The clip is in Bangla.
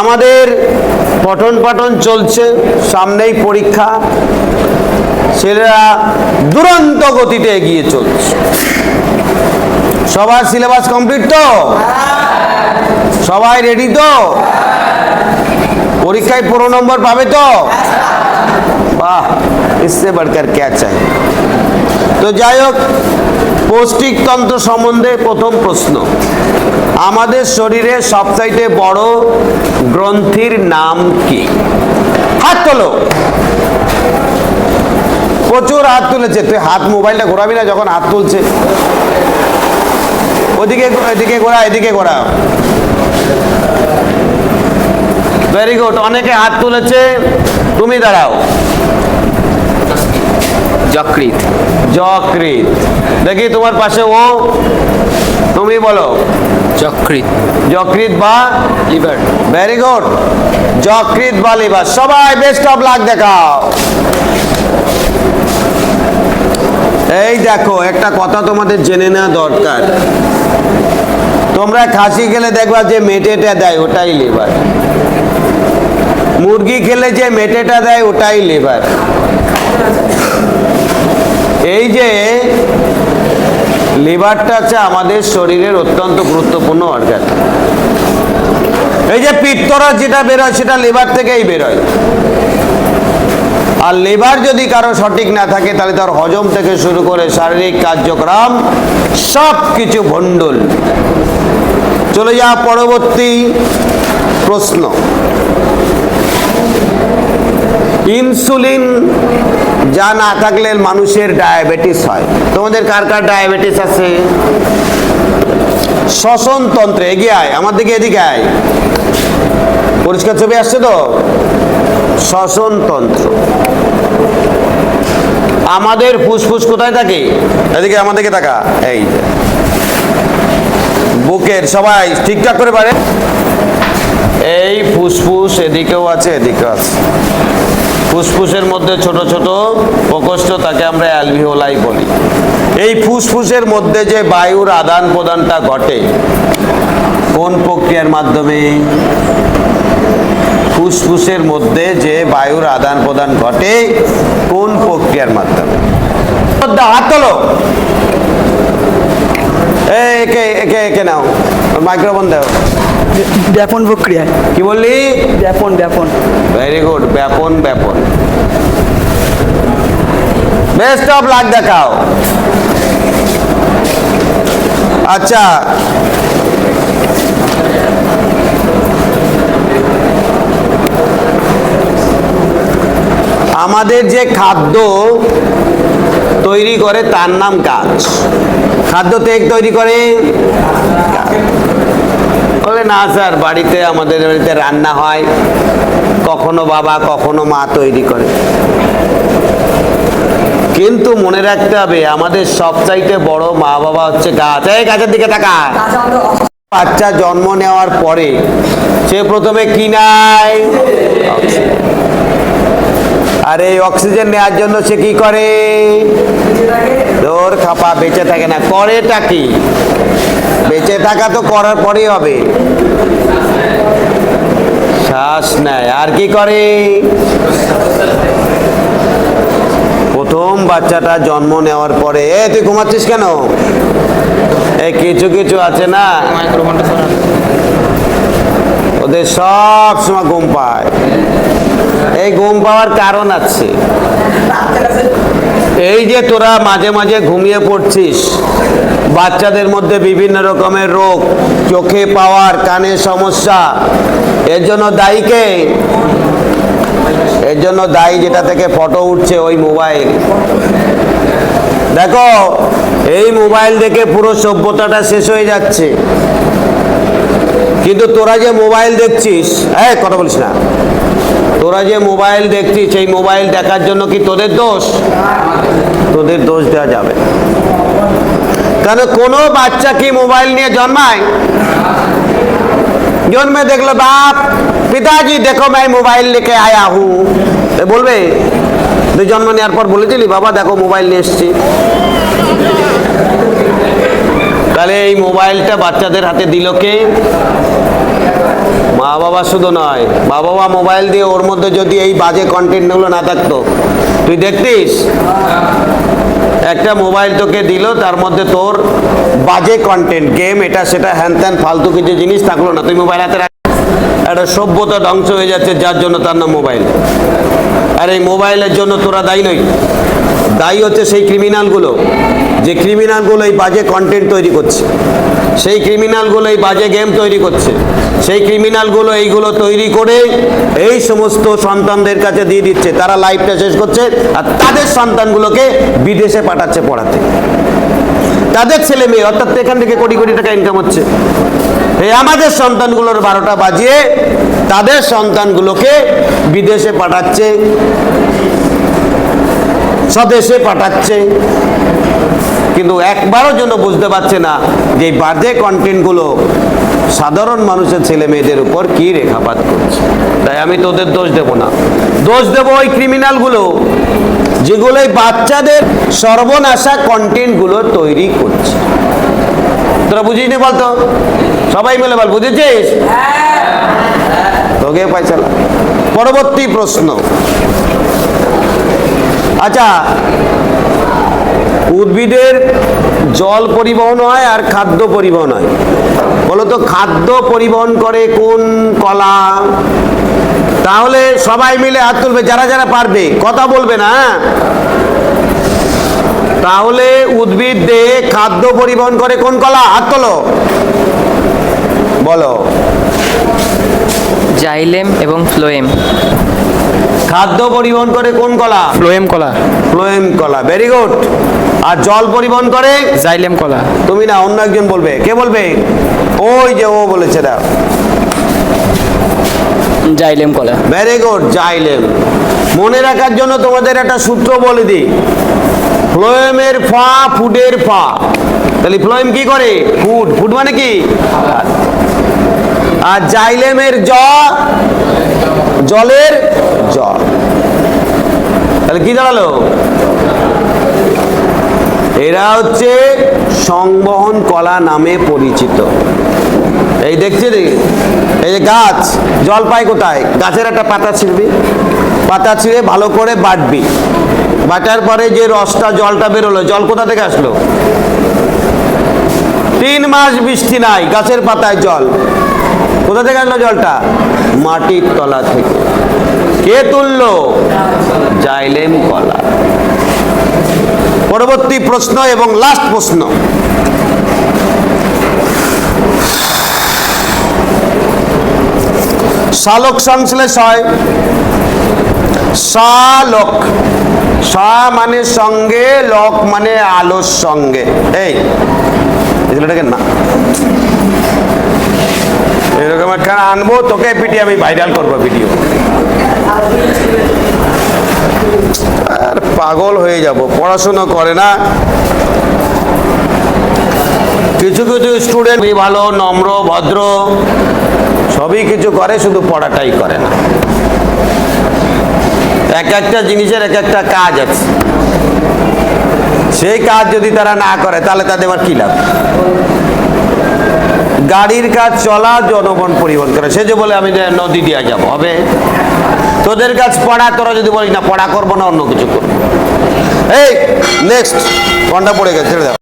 আমাদের পঠন পাঠন চলছে, সামনেই পরীক্ষা। ছেলেরা দুরন্ত গতিতে এগিয়ে চলছে। সবার সিলেবাস কমপ্লিট তো? সবাই রেডি তো? পরীক্ষায় পুরো নম্বর পাবে তো? বাহ, ইসে বাড়কার ক্যা চাই তো যাই হোক পৌষ্টিকতন্ত্র সম্বন্ধে প্রথম প্রশ্ন। আমাদের শরীরে সবচাইতে বড় গ্রন্থির নাম কি? হাত তোলো। প্রচুর হাত তুলেছে। তুই হাত মোবাইলটা ঘোরাবি না যখন হাত তুলছে। ওদিকে এদিকে ঘোরা এদিকে ঘোরা। ভেরি গুড অনেকে হাত তুলেছে। তুমি দাঁড়াও। যকৃত। যকৃত। দেখি তোমার পাশে ও তুমি বলো। যকৃত। যকৃত বা লিভার। ভেরি গুড যকৃত বা লিভার। সবাই বেস্ট অফ লাক দেখাও। এই দেখো একটা কথা তোমাদের জেনে নেওয়া দরকার। তোমরা খাসি খেলে দেখবা যে মেটেটা দেয় ওটাই লিভার। মুরগি খেলে যে মেটেটা দেয় ওটাই লিভার। এই যে লিভারটা হচ্ছে আমাদের শরীরের অত্যন্ত গুরুত্বপূর্ণ অর্গান এই যে পিত্তরস যেটা বেরোয়, সেটা লিভার থেকেই বেরোয়। আর লিভার যদি কারও সঠিক না থাকে, তাহলে তার হজম থেকে শুরু করে শারীরিক কার্যক্রম সব কিছু ভণ্ডুল। চলে যাওয়া পরবর্তী প্রশ্ন। ইনসুলিন যা না থাকলে মানুষের ডায়াবেটিস হয়। তোমাদের কার কার ডায়াবেটিস আছে? শ্বসন তন্ত্রে, এগিয়ে আয়, আমার দিকে এদিকে আয়। পরিষ্কার ছবি আসছে তো? শ্বসন তন্ত্র। আমাদের ফুসফুস কোথায় থাকে? এদিকে আমাদেরকে থাকা এই বুকের সবাই ঠিকঠাক করে পারে? এই ফুসফুস এদিকেও আছে এদিকেও আছে। ফুসফুসের মধ্যে ছোট ছোট প্রকোষ্ঠ তাকে আমরা অ্যালভিওলাই বলি। এই ফুসফুসের মধ্যে যে বায়ুর আদান প্রদানটা ঘটে, কোন প্রক্রিয়ার মাধ্যমে? ফুসফুসের মধ্যে যে বায়ুর আদান প্রদান ঘটে, কোন প্রক্রিয়ার মাধ্যমে? একে একে একে নাও। মাইক্রোফোন দাও। ব্যাপন প্রক্রিয়া কি বললি? ব্যাপন ব্যাপন। ভেরি গুড ব্যাপন ব্যাপন। বেস্ট অফ লাক দেখাও। আচ্ছা। আমাদের যে খাদ্য তৈরি করে তার নাম কাজ। খাদ্য তেক তৈরি করে। বলে, না স্যার, বাড়িতে আমাদের বাড়িতে রান্না হয়। কখনো বাবা, কখনো মা তৈরি করে। কিন্তু মনে রাখতে হবে, আমাদের সবচাইতে বড় মা বাবা হচ্ছে গাছ। এই গাছের দিকে তাকা বাচ্চা জন্ম নেওয়ার পরে সে প্রথমে কি নাই আর এই অক্সিজেন নেওয়ার জন্য সে কি করে? খাপা বেঁচে থাকে না। করেটা কি? বেঁচে থাকা তো করার পরেই হবে। শ্বাস নেয়। আর কি করে? প্রথম বাচ্চাটা জন্ম নেওয়ার পরে এ তুই ঘুমাচ্ছিস কেন? এই কিছু কিছু আছে না। ওদের সব সময় ঘুম পায়। এই ঘুম পাওয়ার কারণ আছে। এই যে তোরা মাঝে মাঝে ঘুমিয়ে পড়ছিস, বাচ্চাদের মধ্যে বিভিন্ন রকমের রোগ, চোখে পাওয়ার, কানে সমস্যা, এর জন্য দায়ী কে? এর জন্য দায়ী যেটা থেকে ফটো উঠছে ওই মোবাইল। দেখো, এই মোবাইল দেখে পুরো সভ্যতাটা শেষ হয়ে যাচ্ছে। কিন্তু তোরা যে মোবাইল দেখছিস হ্যাঁ কথা বলিস না। তোরা যে মোবাইল দেখছিস সেই মোবাইল দেখার জন্য কি তোদের দোষ তোদের দোষ দেওয়া যাবে না। কেন কোনো বাচ্চা কি মোবাইল নিয়ে জন্মায় জন্মে দেখলো বাপ পিতাজি দেখো मैं মোবাইল लेके आया हूँ এ বলবে তুই জন্ম নেওয়ার পর বলেছিলি বাবা দেখো মোবাইল নিয়ে এসছি তাহলে এই মোবাইলটা বাচ্চাদের হাতে দিল কে মা বাবা শুধু নয় মা বাবা মোবাইল দিয়ে ওর মধ্যে যদি এই বাজে কন্টেন্টগুলো না থাকতো, তুই দেখতিস? একটা মোবাইল তোকে দিল, তার মধ্যে তোর বাজে কন্টেন্ট গেম এটা, সেটা হ্যান ত্যান ফালতু কিছু জিনিস থাকল না। তুই মোবাইল হাতে একটা সভ্যতা ধ্বংস হয়ে যাচ্ছে যার জন্য তার নাম মোবাইল। আর এই মোবাইলের জন্য তোরা দায়ী নই। দায়ী হচ্ছে সেই ক্রিমিনালগুলো যে ক্রিমিনালগুলো এই বাজে কন্টেন্ট তৈরি করছে, সেই ক্রিমিনালগুলো এই বাজে গেম তৈরি করছে, সেই ক্রিমিনালগুলো এইগুলো তৈরি করে এই সমস্ত সন্তানদের কাছে দিয়ে দিচ্ছে, তারা লাইফটা শেষ করছে আর তাদের সন্তানগুলোকে বিদেশে পাঠাচ্ছে পড়াতে। তাদের ছেলে মেয়ে, অর্থাৎ এখান থেকে কোটি কোটি টাকা ইনকাম হচ্ছে। এই আমাদের সন্তানগুলোর বারোটা বাজিয়ে তাদের সন্তানগুলোকে বিদেশে পাঠাচ্ছে, স্বদেশে পাঠাচ্ছে। কিন্তু একবারও জন্য বুঝতে পারছে না যে বাজে কন্টেন্টগুলো সাধারণ মানুষের ছেলে মেয়েদের উপর কি রেখাপাত করছে। তাই আমি তোদের দোষ দেব না। দোষ দেব ওই ক্রিমিনালগুলো যেগুলো এই বাচ্চাদের সর্বনাশা কন্টেন্টগুলো তৈরি করছে। তোরা বুঝিনি বলতো? সবাই মিলে বল, বুঝেছিস? তোকে পাইছালা পরবর্তী প্রশ্ন। আচ্ছা উদ্ভিদের জল পরিবহন হয় আর খাদ্য পরিবহন হয়। বলতো খাদ্য পরিবহন করে কোন কলা? তাহলে সবাই মিলে হাত তুলবে যারা যারা পারবে কথা বলবে না হ্যাঁ? তাহলে উদ্ভিদ দেহে খাদ্য পরিবহন করে কোন কলা? হাত তোলো। বলো। জাইলেম এবং ফ্লোয়েম। খাদ্য পরিবহন করে কোন কলা? ফ্লোয়েম কলা। ফ্লোয়েম কলা ভেরি গুড আর জল পরিবহন করে? জাইলেম কলা। তুমি না অন্য একজন বলবে। কে বলবে? ওই যে ও বলেছে না। জাইলেম কলা। Very good xylem. মনে রাখার জন্য তোমাদের একটা সূত্র বলে দিই। ফ্লোয়েমের ফা ফুডের ফা। তাহলে ফ্লোয়েম কি করে? ফুড। ফুড মানে কি? আর জাইলেমের জ জলের জ। তাহলে কি দাঁড়াল? এরা হচ্ছে সংবহন কলা নামে পরিচিত। এই দেখছি এই যে গাছ জল পায় কোথায়? গাছের একটা পাতা ছিঁড়বি। পাতা ছিঁড়ে ভালো করে বাটবি। বাটার পরে যে রসটা, জলটা বেরোলো, জল কোথা থেকে আসলো? তিন মাস বৃষ্টি নাই, গাছের পাতায় জল। কোথা থেকে আসলো জলটা? মাটির তলা থেকে। কে তুললো? জাইলেম কলা। পরবর্তী প্রশ্ন এবং লাস্ট প্রশ্ন। সালোক সংশ্লেষ হয়। সালোক সা মানে সঙ্গে, লক মানে আলোর সঙ্গে। এই না। এরকম একটা আনব, তোকে পিটি আমি ভাইরাল করব ভিডিও আর পাগল হয়ে যাব, পড়াশুনো করে না। কিছু কিছু স্টুডেন্ট ভালো, নম্র, ভদ্র, সবই কিছু করে, শুধু পড়াটাই করে না। এক একটা জিনিসের এক একটা কাজ আছে। সেই কাজ যদি তারা না করে, তাহলে তাদের আবার কি লাভ? গাড়ির কাজ চলা, জনগণ পরিবহন করে। সে যে বলে আমি নদী দিয়া যাব, হবে? তোদের কাজ পড়া, তোরা যদি বলিস না, পড়া করব না, অন্য কিছু করব। এই নেক্সট ঘণ্টা পড়ে গেছে? ছেড়ে